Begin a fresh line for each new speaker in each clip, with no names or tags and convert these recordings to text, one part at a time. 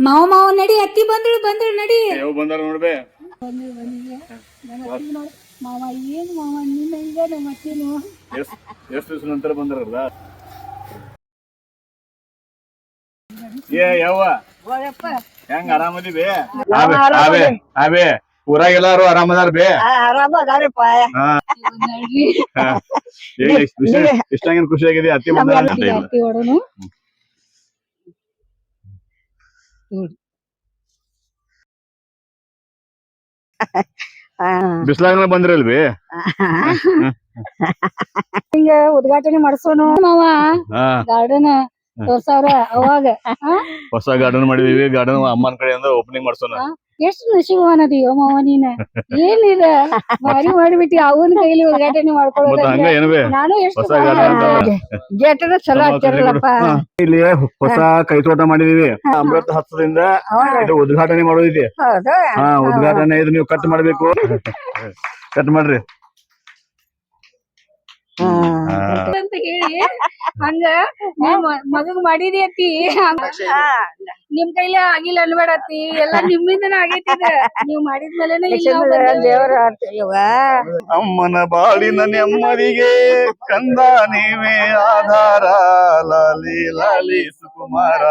ಮಾವ ಮಾವ ನಡಿ ಅತ್ತಿ ಬಂದಳು ಬಂದಳು ನಡಿ.
ಯಾವ ಬಂದಾರ ನೋಡ್ಬೇ.
ಮಾವ ಏನ್ ಮಾವ ನಿನ್ನ ಈಗ ನಮ್ಮ ಅತ್ತಿನು.
ಎಷ್ಟ್ ಎಷ್ಟ್ ದಿವಸ ನಂತರ ಬಂದ್ರಲ್ಲ? ಏ ಯಾವ? ಹೆಂಗ್ ಆರಾಮದಿ ಬೇ ಆಬೆ ಆಬೆ ಆಬೆ ಊರಾಗ ಎಲ್ಲಾರು ಆರಾಮದಾರ ಬೇ.
ಆರಾಮದಾರಪ್ಪ
ಹಾ. ಹಾ. ಏ, ಇಷ್ಟ್ ಖುಷಿ ಖುಷಿ ಆಗಿದೆ? ಅತ್ತಿ ಬಂದಾರ ಅತ್ತಿ ಇಲ್ಲ.
ಹೊಡನು
ಬಿಸ್ಲಾಗ ಬಂದ್ರಲ್ವಿ?
ಹಿಂಗ ಉದ್ಘಾಟನೆ ಮಾಡ್ಸೋನು ಮಾವ. ಗಾರ್ಡನ್ ತೋರ್ಸವ್ರ ಅವಾಗ.
ಹೊಸ ಗಾರ್ಡನ್ ಮಾಡಿದೀವಿ. ಗಾರ್ಡನ್ ಅಮ್ಮನ ಕಡೆಯಿಂದ ಓಪನಿಂಗ್ ಮಾಡ್ಸೋಣ.
ಎಷ್ಟ್ ನಶೀಬನದಿಯೋ ಮಾವ ನೀನ ಏನಿದ? ಭಾರಿ ಮಾಡಿಬಿಟ್ಟು ಅವನ ಕೈಲಿ ಉದ್ಘಾಟನೆ
ಮಾಡ್ಕೊಳ್ಳೋದು ಹಂಗ
ನಾನು ಎಷ್ಟು
ಹೊಸ
ಚಲೋ ಆಗ್ತಾರಲ್ಲಪ್ಪ.
ಇಲ್ಲಿ ಹೊಸ ಕೈತೋಟ ಮಾಡಿದೀವಿ. ಅಮೃತ ಹಸ್ತದಿಂದ ಇದು ಉದ್ಘಾಟನೆ ಮಾಡೋದಿದೆ.
ಹೌದು.
ಹಾ ಉದ್ಘಾಟನೆ ಇದು ನೀವು ಕಟ್ ಮಾಡ್ಬೇಕು. ಕಟ್ ಮಾಡ್ರಿ.
ಅಂತ ಹೇಳಿ ಹಂಗ ನಿಮ್ ಮಗಗ್ ಮಾಡಿದಿ ಅತ್ತಿ ನಿಮ್ ಕೈಲೇ ಆಗಿಲ್ಲ ಅನ್ಬೇಡತ್ತಿ ಎಲ್ಲಾ ನಿಮ್ಮಿಂದನ ಆಗೈತಿ. ನೀವ್ ಮಾಡಿದ್ಮೇಲೆನೆ ಬಂದೇವಿ.
ದೇವರ
ಅಮ್ಮನ ಬಾಳಿನ ನೆಮ್ಮದಿಗೆ ಕಂದ ನೀವೇ ಆಧಾರ. ಲಾಲಿ ಲಾಲಿ ಸುಕುಮಾರ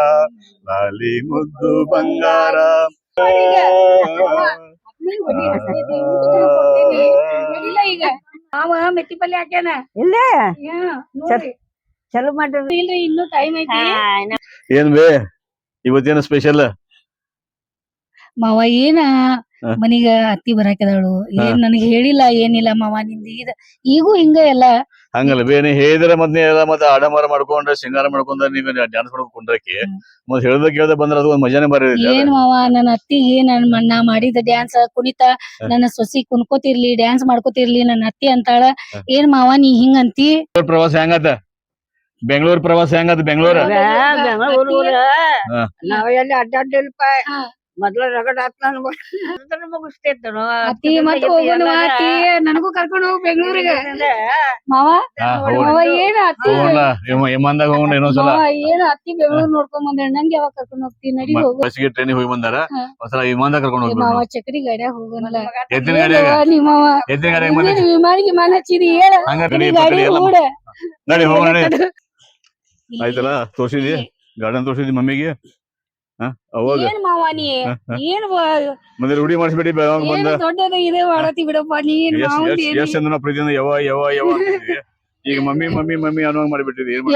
ಲಾಲಿ ಮುದ್ದು ಬಂಗಾರ.
ಈಗ. ಅವ ಮೆತ್ತಿ ಪಲ್ಯ ಹಾಕ್ಯಾನ?
ಇಲ್ಲೇ?
ನೋಡ್ರಿ.
ಚಲೋ ಮಾಡ್ರಿ
ಇಲ್ರಿ ಇನ್ನೂ ಟೈಮ್ ಐತಿ.
ಏನ್ ಬೇ ಇವತ್ತೇನು ಸ್ಪೆಷಲ್
ಮಾವ ಏನ. ಮನಿಗ ಅತ್ತಿ ಬರಾಕದಾಳು ಏನ್ ನನಗ್ ಹೇಳಿಲ್ಲ ಏನಿಲ್ಲ ಮಾವ ನಿಂದ ಇದ ಈಗೂ ಹಿಂಗ ಎಲ್ಲ.
ಹಂಗಲ್ಲ ಬೇ ನೀ ಹೇಳಿದ್ರೆ ಮತ್ ನೀ ಎಲ್ಲ ಮತ್ತೆ ಆಡಂಬರ ಮಾಡ್ಕೊಂಡ್ರೆ ಸಿಂಗಾರ ಮಾಡ್ಕೊಂಡ್ರೆ ನೀವ್ ಡ್ಯಾನ್ಸ್ ಮಾಡ್ಕೊಂಡ್ ಕುಂಡ್ರಕಿ ಮತ್ ಹೇಳ್ದ ಕೇಳ್ದ ಬಂದ್ರ ಅದು ಒಂದ್ ಮಜಾನೇ ಬರೀ
ಏನ್ ಮಾವ ನನ್ನ ಅತ್ತಿಗೆ ನನ್ ನಾ ಮಾಡಿದ ಡ್ಯಾನ್ಸ್ ಕುಣಿತ ನನ್ನ ಸೊಸಿ ಕುಣ್ಕೋತಿರ್ಲಿ ಡ್ಯಾನ್ಸ್ ಮಾಡ್ಕೋತಿರ್ಲಿ ನನ್ನ ಅತ್ತಿ ಅಂತಾಳ. ಏನ್ ಮಾವ ನೀ ಹಿಂಗ ಅಂತಿ
ಪ್ರವಾಸ ಹೆಂಗತ್ತ ಬೆಂಗಳೂರು ಪ್ರವಾಸ ಹೆಂಗತ್ತ ಬೆಂಗಳೂರು.
ನಾವ್ ಎಲ್ಲಿ ಅಡ್ಡಾಡ್ಲಿಲ್ಪ
ಹಾ.
ಮೊದ್ಲ ರಗಡ ಆತ್ ನನ್ ಮುಗಿಸ್ತೇತ
ಅತ್ತಿ ಮತ್ ಹೋಗೋಣ ಅತ್ತಿ ನನಗೂ ಕರ್ಕೊಂಡು ಹೋಗ್ ಬೆಂಗಳೂರಿಗೆ. ಏನ ಅತ್ತಿ
ಹೋಗೋಣ ವಿಮಾನದಾಗ ಹೋಗೋಣ ಇನ್ನೊಂದ್ಸಲ.
ಮಾವ ಏನ ಅತ್ತಿ ಬೆಂಗಳೂರು ನೋಡ್ಕೊಂಡ್ ಬಂದೆ ನಂಗೆ ಯಾವಾಗ ಕರ್ಕೊಂಡು ಹೋಗ್ತಿ? ನಡಿ ಹೋಗು.
ಟ್ರೈನಿಗೆ ಹೋಗಿ ಬಂದಾರ?
ಹಾ.
ಒಂದ್ಸಲ ವಿಮಾನದಾಗ ಕರ್ಕೊಂಡು
ಮಾವ ಚಕ್ರಿ ಗಾಡ್ಯಾಗ ಹೋಗೋಣಲ್ಲ
ಎತ್ತಿನ ಗಾಡಿಯಾಗ?
ಏನವ್ವ ನೀ ಮಾವ.
ಎತ್ತಿನ ಗಾಡಿಯಾಗ ಬಂದಿ
ಮುಂದಿನ ವಿಮಾನ ಗಿಮಾನ ಹಚ್ಚಿದಿ ಹೇಳ. ಗಾಡಿ
ನಡಿ ಹೋಗೋಣ ನಡಿ. ಆಯ್ತಲ್ಲ ತೋರ್ಸಿದಿ? ಗಾರ್ಡನ್ ತೋರ್ಸಿದ್ವಿ ಮಮ್ಮಿಗೆ? ಅವಾಗ?
ಏನ್ ಮಾವ ನೀ?
ರೂಢಿ ಮಾಡಿಸ್ಬಿಡಿ ಬೆಳಗಾವ್
ಏನ್
ಬಂದ.
ದೊಡ್ಡದ ಇದೆ ಮಾಡತಿ ಬಿಡಪ್ಪ ನೀ ಏನ್
ಎಷ್ಟ್
ಮಾವಂದ್
ಎಷ್ಟ್
ಏನ್
ಎಷ್ಟ್ ಚಂದನ ಪ್ರೀತಿಯಿಂದ ಯವ ಯವ ಯವ ಅಂತಿದ್ವಿ ಈಗ ಮಮ್ಮಿ ಮಮ್ಮಿ ಮಮ್ಮಿ ಅನ್ನೋ ಏನು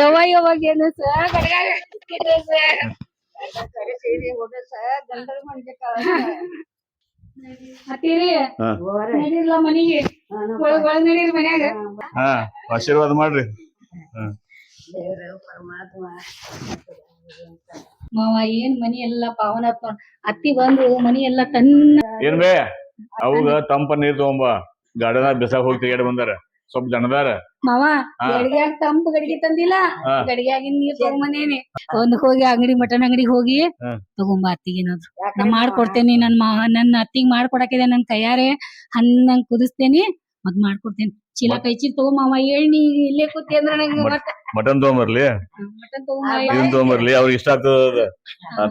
ಹಾ. ಆಶೀರ್ವಾದ ಮಾಡ್ರಿ. ಹಾ.
ಮಾವ ಏನ್ ಮನಿ ಎಲ್ಲಾ ಪಾವನ ಆತ್ ನೋಡ್. ಅತ್ತಿ ಬಂದು ಮನಿ ಎಲ್ಲಾ ತನ್ನ
ಏನ್ ಬೇ ಅವಾಗ ತಂಪ ನೀರ್ ತಗೊಂಬ ಗಾರ್ಡನ್ ಬಿಸಾಕ್ ಹೋಗಿ ತೆಗೆಡ್ ಬಂದಾರ ಸ್ವಲ್ಪ ಜನದಾರ
ಮಾವ
ಹಾ.
ಗಡಿಗ್ಯಾಗ ತಂಪು ಗಡಿಗೆ ತಂದಿಲ್ಲ
ಹಾ.
ಗಡಿಗ್ಯಾಗಿನ್ ನೀರ್ ತಗೊಂಬಂದೇನಿ ಒಂದ್ ಹೋಗಿ ಅಂಗಡಿ ಮಟನ್ ಅಂಗಡಿ ಹೋಗಿ
ಹಾ.
ತಗೊಂಬ ಅತ್ತಿಗೆ ಏನಾದ್ರು ನಾ ಮಾಡ್ಕೊಡ್ತೇನಿ ನನ್ ಮಾ ನನ್ ಅತ್ತಿಗ್ ಮಾಡ್ಕೊಡಕಿದೆ ನನ್ ಕೈಯಾರೆ ಹಣ್ಣಂಗ್ ಕುದಿಸ್ತೇನಿ ಮತ್ ಮಾಡ್ಕೊಡ್ತೇನಿ ಚೀಲ ಕೈ ಚೀಲ ತಗೊಂಬ ಎಣ್ಣಿ ಇಲ್ಲೇ ಕೂತಿ ಅಂದ್ರ ನಂಗೆ ಮತ್ತ
ಮಟನ್ ತಗೊಂಬರ್ಲಿ?
ಮಟನ್
ಇದನ್ ತಗೊಂಬರ್ಲಿ ಅವ್ರಿಗೆ ಇಷ್ಟ ಆಗ್ತದ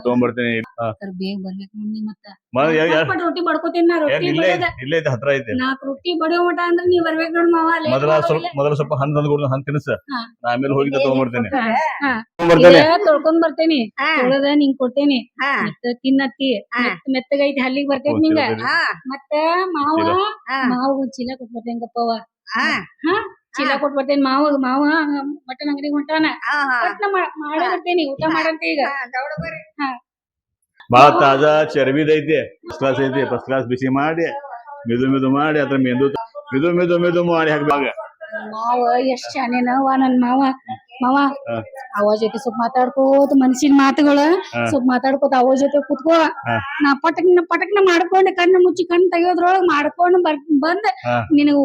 ತಗೊಂಬರ್ತೀನಿ. ಹಾ.
ಬೇಗ ಬರ್ಬೇಕು ನೋಡಿ ಮತ್ತ.
ಮ- ಯಾ- ಯಾ-
ಪಟ್ ರೊಟ್ಟಿ ಬಡ್ಕೋತೀನಿ ನಾ
ಏನ್
ರೊಟ್ಟಿ
ಇಲ್ಲೇ
ಬಡೋದ
ಐತಿ ಇಲ್ಲೇ ಐತಿ ಹತ್ರ ಐತಿ.
ನಾಲ್ಕು ರೊಟ್ಟಿ ಬಡಿಯೋ ಮಟ ಅಂದ್ರ ನೀ ಬರ್ಬೇಕು ನೋಡ್ ಮಾವ late
ಮೊದಲ ಸ್ವಲ್ಪ ಮೊದಲ ಸ್ವಲ್ಪ ಹಣ್ಣು ಹಣ್ಣು ತಿನ್ಸ.
ಹಾ.
ನಾ ಆಮೇಲೆ ಹೋಗಿದ್ದ ತಗೊಂಬರ್ತೇನೆ.
ಇದ ತೊಳ್ಕೊಂಡ್ ಬರ್ತೇನಿ. ತೊಳೆದ ನಿಂಗ್ ಕೊಡ್ತೇನಿ. ಮತ್ತ ತಿನ್ನತ್ತಿ. ಮೆತ್ತ ಮೆತ್ತಗೈತಿ ಹಲ್ಲಿಗ್ ಬರ್ತೈತಿ ನಿಂಗ. ಮತ್ತ ಮಾವ ಮಾವ ಒಂದ್ ಚೀಲ ಕೊಟ್ಬರ್ತೇನೆ ಗಪ್ಪವ್ವ ಗಪ್ಪವ ಚೀಲ ಕೊಟ್ ಬರ್ತೇನೆ ಮಾವ ಮಾವ ಮಟನ್ ಅಂಗಡಿಗೆ ಹೊಂಟಾನ. ಪಟ್ನ ಮಾಡ ಬರ್ತೇನಿ ಊಟ ಮಾಡಂತ ಈಗ.
ಬಾ ತಾಜಾ ಚರ್ಬಿದೈತಿ ಫಸ್ಟ್ ಕ್ಲಾಸ್ ಐತಿ ಫಸ್ಟ್ ಕ್ಲಾಸ್ ಬಿಸಿ ಮಾಡಿ ಮೆದು ಮೆದು ಮಾಡಿ ಅದ್ರ ಮೆದು ಮೆದು ಮೆದು ಮೆದು ಮಾಡಿ ಹಾಕ್ಬಾಗ.
ಮಾವ ಎಷ್ಟ್ ಶಾನೇನವ ನನ್ ಮಾವ. ಮಾವ. ಅವ ಜೊತೆ ಸ್ವಲ್ಪ ಮಾತಾಡ್ಕೋತ ಮನ್ಸಿನ ಮಾತುಗಳು. ಸ್ವಲ್ಪ ಮಾತಾಡ್ಕೋತ ಅವ ಜೊತೆ ಕುತ್ಕೋ. ನಾ ಪಟಕ್ನ ಪಟಕ್ನ ಮಾಡ್ಕೊಂಡು ಕಣ್ಣು ಮುಚ್ಚಿ ಕಣ್ಣು ತೆಗಿಯೋದ್ರೊಳಗ ಮಾಡ್ಕೊಂಡು ಬರ್ ಬಂದ್. ನಿನಗ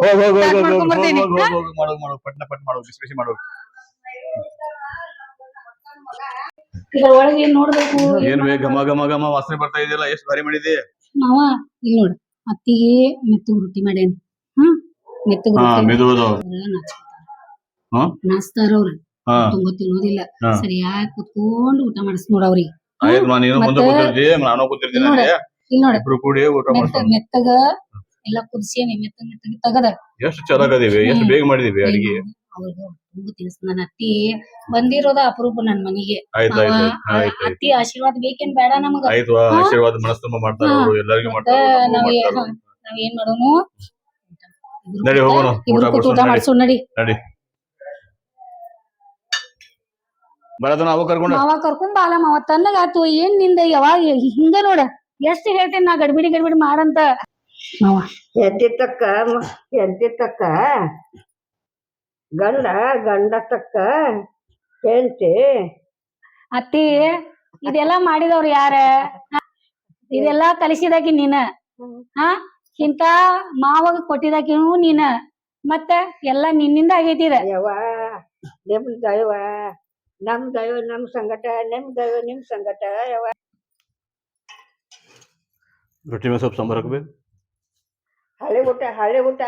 ಇದ್ರೊಳಗೆ ಏನ್ ನೋಡ್ಬೇಕು?
ಏನ್ ಬೇ ಘಮ ಘಮ ಘಮ ವಾಸನೆ ಬರ್ತಾ ಇದೆಯಲ್ಲ ಎಷ್ಟ್ ಭಾರಿ ಮಾಡಿದಿ?
ಮಾವ ಇಲ್ಲಿ ನೋಡು ಅತ್ತಿಗೆ ಮೆತ್ತಗ್ ರೊಟ್ಟಿ ಮಾಡೇನಿ ಹ್ಮ್? ಮೆತ್ತಗ್ ರೊಟ್ಟಿ? ನಾಚ್ತಾರ ಅವ್ರ. ತುಂಬ ತಿನ್ನೋದಿಲ್ಲ. ಸರಿಯಾಗಿ ಕುತ್ಕೊಂಡು ಊಟ ಮಾಡಿಸ್ ನೋಡ ಅವ್ರಿಗೆ.
ಆಯ್ತು ಮಾ ನೀನು ಮುಂದೆ ಕೂತಿರ್ತಿ ನಾನು ಕೂತಿರ್ತೀನಿ
ಇಲ್ಲಿ ನೋಡ
ಇಬ್ರು ಕೂಡಿ ಊಟ ಮಾಡ್ಕೊಂಡು.
ಮೆತ್ತಗ ಎಲ್ಲ ಕುದಿಸೇನಿ ಮೆತ್ತ ಮೆತ್ತಗ ತಗದ.
ಎಷ್ಟು ಚೆನ್ನಾಗದೀವಿ ಎಷ್ಟು ಬೇಗ ಮಾಡಿದೀವಿ ಅಡಿಗೆ.
ಅವ್ರಿಗೆ ತುಂಬ ತಿನ್ಸ್ ನನ್ನ ಅತ್ತಿ. ಬಂದಿರೋದ ಅಪರೂಪ ನನ್ ಮನಿಗೆ. ಅತ್ತಿ ಆಶೀರ್ವಾದ ಬೇಕೇನ್ ಬೇಡ ನಮಗ.
ಆಯ್ತು ಆಶೀರ್ವಾದ ಮನಸ್ ತುಂಬಾ ಮಾಡ್ತಾರೆ. ಎಲ್ಲರಿಗೂ ಮಾಡ್ತಾರ
ನಾವ್ ಏನ್ ಮಾಡೋನು?
ನಡಿ ಹೋಗೋಣ ಊಟ
ಊಟ
ನಡಿ.
ಮಾಡ್ಸೋಣ ನಡಿ
ನಡಿ ಬರೋದು ನಾವು ಕರ್ಕೊಂಡು
ಮಾವ ಕರ್ಕೊಂಡ್ ಬಾಲ ಮಾವ. ತನ್ನಗ ಆತು ಏನ್ನಿಂದ? ಯಾವಾಗ ಹಿಂಗ ನೋಡ. ಎಷ್ಟ್ ಹೇಳ್ತೇನೆ ನಾ ಗಡ್ಬಿಡಿ ಗಡ್ಬಿಡಿ ಮಾಡಂತ. ಮಾವ.
ಹೆಂಡತಿ ತಕ್ಕ ಗಂಡ ಗಂಡ ತಕ್ಕ ಹೇಳ್ತಿ
ಅತ್ತಿ ಇದೆಲ್ಲಾ ಮಾಡಿದವ್ರು ಯಾರ? ಇದೆಲ್ಲ ಇದೆಲ್ಲಾ ಕಲಿಸಿದಾಕಿ ನೀನ. ಹಾ? ಇಂತ ಮಾವಾಗ ಕೊಟ್ಟಿದಾಕಿನೂ ನೀನ. ಮತ್ತ ಎಲ್ಲಾ ನಿನ್ನಿಂದ ಆಗೈತಿ ಇದ.
ಯವ್ವ ನಿಮ್ ದೈವ. ನಮ್ ದೈವ ನಮ್ ಸಂಗಟ ನಿಮ್ ದೈವ ನಿಮ್ ಸಂಗಟ. ಯವ್ವ
ರೊಟ್ಟಿ ಮೇಲೆ ಸ್ವಲ್ಪ ಸಾಂಬಾರ್ ಹಾಕ್ಬೇಕು.
ಹಳೆ ಊಟ ಹಳೆ ಊಟ.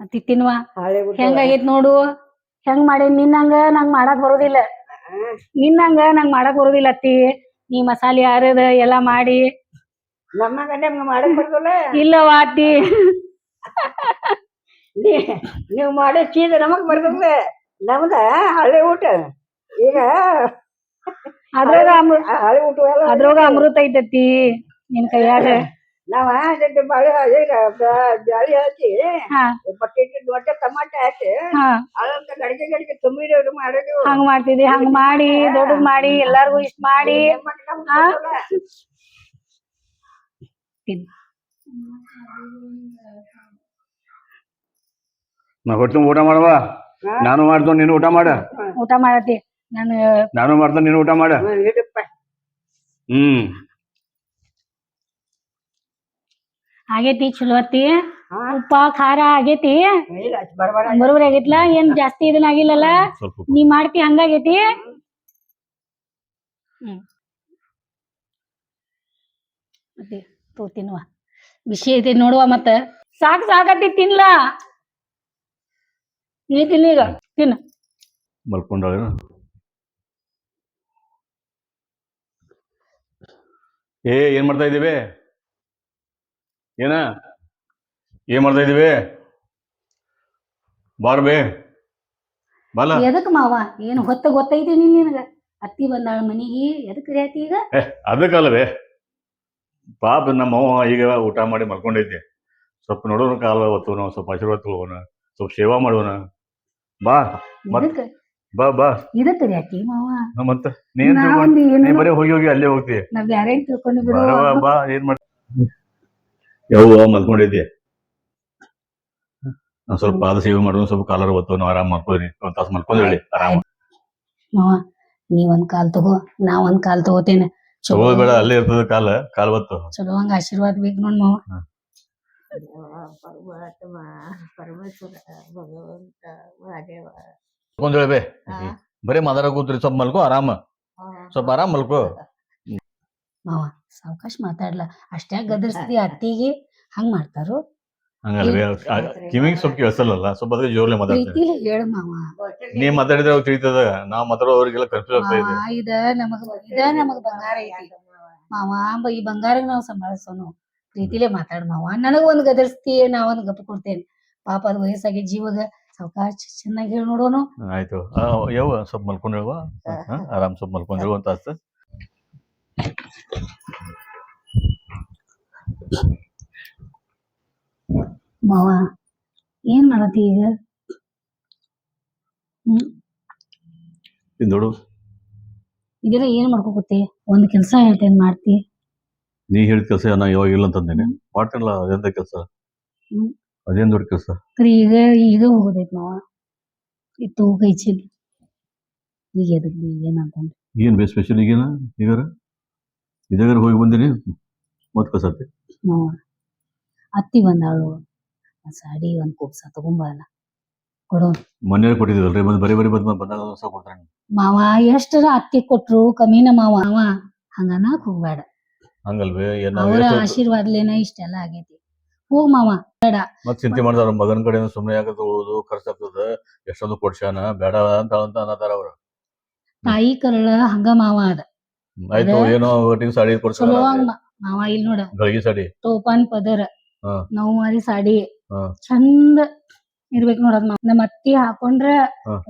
ಅತ್ತಿ ತಿನ್ವ
ಹಳೆ ಊಟ.
ಹೆಂಗಾಗೈತ್ ನೋಡು. ಹೆಂಗ್ ಮಾಡಿ ನಿನ್ನಂಗ ನಂಗ್ ಮಾಡಕ್ ಬರೋದಿಲ್ಲ. ನಿನ್ನಂಗ ನಂಗ್ ಮಾಡಕ್ ಬರೋದಿಲ್ಲ ಅತ್ತಿ. ನೀ ಮಸಾಲೆ ಅರದ ಎಲ್ಲಾ ಮಾಡಿ.
ನಮ್ಮ ಗಂಡ ಮಾಡಕ್ ಬರ್ತಲ್ಲ
ಇಲ್ಲವ ಅತ್ತಿ.
ನೀ- ನೀವ್ ಮಾಡೋ ಚೀದ ನಮಗ್ ಬರ್ತದ. ನಮ್ದ ಹಳೆ ಊಟ. ಈಗ
ಅದ್ರಾಗ ಅಮೃ
ಹಳಿ ಊಟ ಎಲ್ಲ
ಅದ್ರಾಗ ಅಮೃತ ಐತತಿ ನಿನ್ ಕೈಯಾಗ.
ನಾವ ಅದಕ್ಕೆ ಬಾಳೆ ಈಗ ಜಾಳಿ ಬ್ಯಾಳಿ ಹಾಕಿ
ಹಾ.
ಬಕೆಟ್ ದೊಡ್ಡ ಟಮಾಟೆ ಹಾಕಿ
ಹಾ.
ಅದಂತ ಗಡಿಗೆ ಗಡಿಗೆ ತುಂಬಿಡೋದು ಮಾಡೋದು
ಹಂಗ ಮಾಡ್ತಿದ್ವಿ ಹಂಗ ಮಾಡಿ ದೊಡ್ಡದ್ ಮಾಡಿ ಎಲ್ಲಾರ್ಗು ಇಷ್ಟ ಮಾಡಿ. ಹಾ?
ನಾ ಹೊಟ್ಟೆ ಊಟ ಮಾಡವಾ ನಾನು ಮಾಡ್ತೇನೆ ನೀನು ಊಟ ಮಾಡ.
ಊಟ ಮಾಡತಿ ನಾನು
ನಾನು ಮಾಡ್ತೇನೆ ನೀನು ಊಟ ಮಾಡ. ಹ್ಮ್
ಆಗೇತಿ ಚಲೋ ಅತ್ತಿ. ಉಪ್ಪ ಖಾರ ಆಗೇತಿ?
ಬರಬರ
ಆಗೈತ್ಲಾ? ಏನ್ ಜಾಸ್ತಿ ಇದನ್ನ ಆಗಿಲ್ಲಲ್ಲ? ನೀ ಮಾಡ್ತಿ ಹಂಗಾಗೇತಿ? ಹ್ಮ್. ಅದೇ ತೋ ತಿನ್ನುವ ಬಿಸಿ ಐತಿ ನೋಡುವ ಮತ್ತ. ಸಾಕ್ ಸಾಕತಿ ತಿನ್ಲ. ನೀ ತಿನ್ನ ಈಗ. ತಿನ್ನ.
ಏ ಏನ್ ಮಾಡ್ತಾ ಇದ್ದೀವಿ? ಏನ? ಏನ್ ಮಾಡ್ತಾ ಇದ್ದೀವಿ? ಬಾರ್ಬೆ ಬಾಲ.
ಎದಕ್ ಮಾವ? ಏನು ಹೊತ್ತ ಗೊತ್ತೈತಿ ನಿನ್ ನಿನಗ? ಅತ್ತಿ ಬಂದಾಳ ಮನಿಗೆ. ಎದಕ್ ಕರಿಯಾತಿ ಈಗ?
ಅದಕ್ಕಲ್ವೇ ಪಾಪ ನಮ್ಮವ್ವ ಈಗ ಊಟ ಮಾಡಿ ಮಲ್ಕೊಂಡೈತಿ ಸ್ವಲ್ಪ ನೋಡೋಣ ಕಾಲ ಒತ್ತೋಣ ಸ್ವಲ್ಪ ಆಶೀರ್ವಾದ ತಗೋಣ ಸ್ವಲ್ಪ ಸೇವಾ ಮಾಡೋಣ. ಬಾ. ಮತ್-
ಇದಕ್
ಬಾ ಬಾ.
ಇದಕ್ ಕರಿಯಾತಿ ಮಾವ.
ಹ, ಮತ್ತ? ನೀನ್
ನಾ
ಬರೀ ಹೋಗಿ ಹೋಗಿ ಅಲ್ಲೇ ಹೋಗ್ತೀವಿ
ನಾ ಬ್ಯಾರೆ ತಿಳ್ಕೊಂಡು ಬಿಡು.
ಬರವ ಬಾ ಏನ್ ಮಾಡ ಯವ್ವ ಮಲ್ಕೊಂಡೈತಿ ನಾನು ಸ್ವಲ್ಪ ಪಾದ ಸೇವೆ ಮಾಡೋದು ಸ್ವಲ್ಪ ಕಾಲರ್ ಒತ್ತು ನಾವು ಆರಾಮ್ ಮಾಡ್ಕೊಂಡ್ರಿ ಒಂದ್ ತಾಸು ಮಲ್ಕೊಂಡ್ ಹೇಳಿ ಆರಾಮ.
ಮಾವ ನೀ ಒಂದ್ ಕಾಲ್ ತಗೋ ನಾ ಒಂದ್ ಕಾಲ್ ತಗೋತೇನೆ. ಚಲೋ
ಬೇಡ ಅಲ್ಲೇ ಇರ್ತದ ಕಾಲ ಕಾಲ್ ಬತ್ತು
ಚಲೋ ಹಂಗ ಆಶೀರ್ವಾದ ಬೇಕು ನೋಡ್ ಮಾವ.
ಪರಮಾತ್ಮ ಪರಮೇಶ್ವರ ಭಗವಂತ ಮಹಾದೇವ.
ಹೇಳಿ ಬೇ. ಬರೀ ಮಾತಾಡ ಕೂತ್ರಿ ಸ್ವಲ್ಪ ಮಲ್ಕೋ ಆರಾಮ. ಸ್ವಲ್ಪ ಆರಾಮ್ ಮಲ್ಕೋ.
ಮಾವ ಸಾವಕಾಶ ಮಾತಾಡ್ಲ. ಅಷ್ಟೇ ಗದರ್ಸ್ತಿ ಅತ್ತಿಗೆ ಹಂಗ್ ಮಾಡ್ತಾರು?
ಹಂಗಲ್ವೇ ಕಿವಿಗೆ ಸ್ವಲ್ಪ ಕೇಳಿಸಲ್ಲ ಸ್ವಲ್ಪ ಅದಕ್ಕೆ ಜೋರ್ಲೆ ಮಾತಾಡ್ತೇನೆ.
ಪ್ರೀತಿಲಿ ಹೇಳು ಮಾವ.
ನೀ ಮಾತಾಡಿದ್ರೆ ತಿಳಿತದ? ನಾವ್ ಕನ್ಫ್ಯೂಸ್ ಆಗ್ತಾ ಇದೆ.
ಮಾವ ಇದ ನಮಗ ಇದ ನಮಗ ಬಂಗಾರ ಐತಿ. ಮಾವ ಬ- ಈ ಬಂಗಾರ ನಾವ್ ಸಂಭಾಳಿಸೋನು. ಪ್ರೀತಿಲೇ ಮಾತಾಡ್ ಮಾವ. ನನಗ ಒಂದ್ ಗದರ್ಸ್ತಿ ನಾ ಒಂದ್ ಗಪ್ಪ ಕೊಡ್ತೇನೆ. ಪಾಪ ಅದ್ ವಯಸ್ಸಾಗಿ ಜೀವಗ ಸಾವಕಾಶ ಚೆನ್ನಾಗಿ ಹೇಳಿ ನೋಡೋನು.
ಆಯ್ತು. ಯಾವ ಸ್ವಲ್ಪ ಮಲ್ಕೊಂಡು ಹೇಳುವ? ಆರಾಮ್ ಸ್ವಲ್ಪ ಮಲ್ಕೊಂಡು ಹೇಳುವ ಅಂತ
ಮಾವ ಏನ್ ಮಾಡತಿ ಈಗ?
ನೋಡು.
ಇದೆಲ್ಲ ಏನ್ ಮಾಡ್ಕೋಕತ್ತಿ? ಒಂದ್ ಕೆಲ್ಸ ಹೇಳ್ತೇನೆ ಮಾಡ್ತಿ?
ನೀ ಹೇಳಿದ ಕೆಲಸ ನಾ ಯಾವಾಗ ಇಲ್ಲ ಅಂತಂದೇನೆ. ಮಾಡ್ತಾನಲ್ಲ ಅದೆಂತ ಕೆಲಸ?
ಹ್ಮ್.
ಅದೇನ್ ದೊಡ್ಡ ಕೆಲಸ?
ಕರೆ ಈಗ ಈಗ ಹೋಗೋದೈತ್ ನಾವ ಚೀಲ ಈಗ ಎದಕ್ಕೆ ಏನಂತಂದ್ರೆ
ಏನ್ ಬೇ ಸ್ಪೆಷಲ್ ಈಗೇನ ಈಗಾರ? ಇದಾಗಾರ ಹೋಗಿ ಬಂದಿರಿ ಮತ್ ಕಸತ್ತೆ
ಮಾವ ಅತ್ತಿ ಬಂದಾಳು. ಆ ಸಾಡಿ ಒಂದ್ ಕುಬ್ಸ ತಗೊಂಬಲ್ಲ ಕೊಡು.
ಮನೇಲಿ ಕೊಟ್ಟಿದ್ದೀವಲ್ರಿ ಮತ್ತೆ ಬರೀ ಬರೀ ಬಂದ್ ಬಂದಾಗ ಹೊಸ ಕೊಡ್ತಾರೆ
ಮಾವ ಎಷ್ಟರ ಅತ್ತಿ ಕೊಟ್ರು? ಕಮ್ಮಿನ ಮಾವ. ಅವ ಹಂಗನಾಕ್ ಹೋಗ್ಬೇಡ.
ಹಂಗಲ್ವೇ ಏನ್
ಅವರ ಆಶೀರ್ವಾದ್ಲೇನ ಇಷ್ಟೆಲ್ಲ ಆಗೈತಿ. ಹೋಗ್ ಮಾವ ಬೇಡ.
ಮತ್ ಚಿಂತೆ ಮಾಡ್ತಾರ ಮಗನ ಕಡೆ ಸುಮ್ಮನೆ ಯಾಕೆ ತಗೊಳ್ಳೋದು ಖರ್ಚಾಗ್ತದ ಎಷ್ಟೊಂದು ಕೊಡ್ಸ್ಯಾನ ಬೇಡ ಅಂತ ಅಂತ ಅನ್ನತಾರ ಅವ್ರು.
ತಾಯಿ ಕರಳ ಹಂಗ ಮಾವ ಅದ.
ಆಯ್ತು ಏನೋ ಒಟ್ಟಿಗೆ ಸಾಡಿ ಕೊಡ್ತಾರ
ಮಾವ ಇಲ್ಲಿ ನೋಡ.
ಗಳಿಗೆ ಸಾಡಿ.
ಟೋಪಾನ್ ಪದರ
ನಾವು
ಮಾರಿ ಸಾಡಿ. ಚಂದ ಇರ್ಬೇಕು ನೋಡದ್ ನಮ್ಮ ಅತ್ತಿ ಹಾಕೊಂಡ್ರ.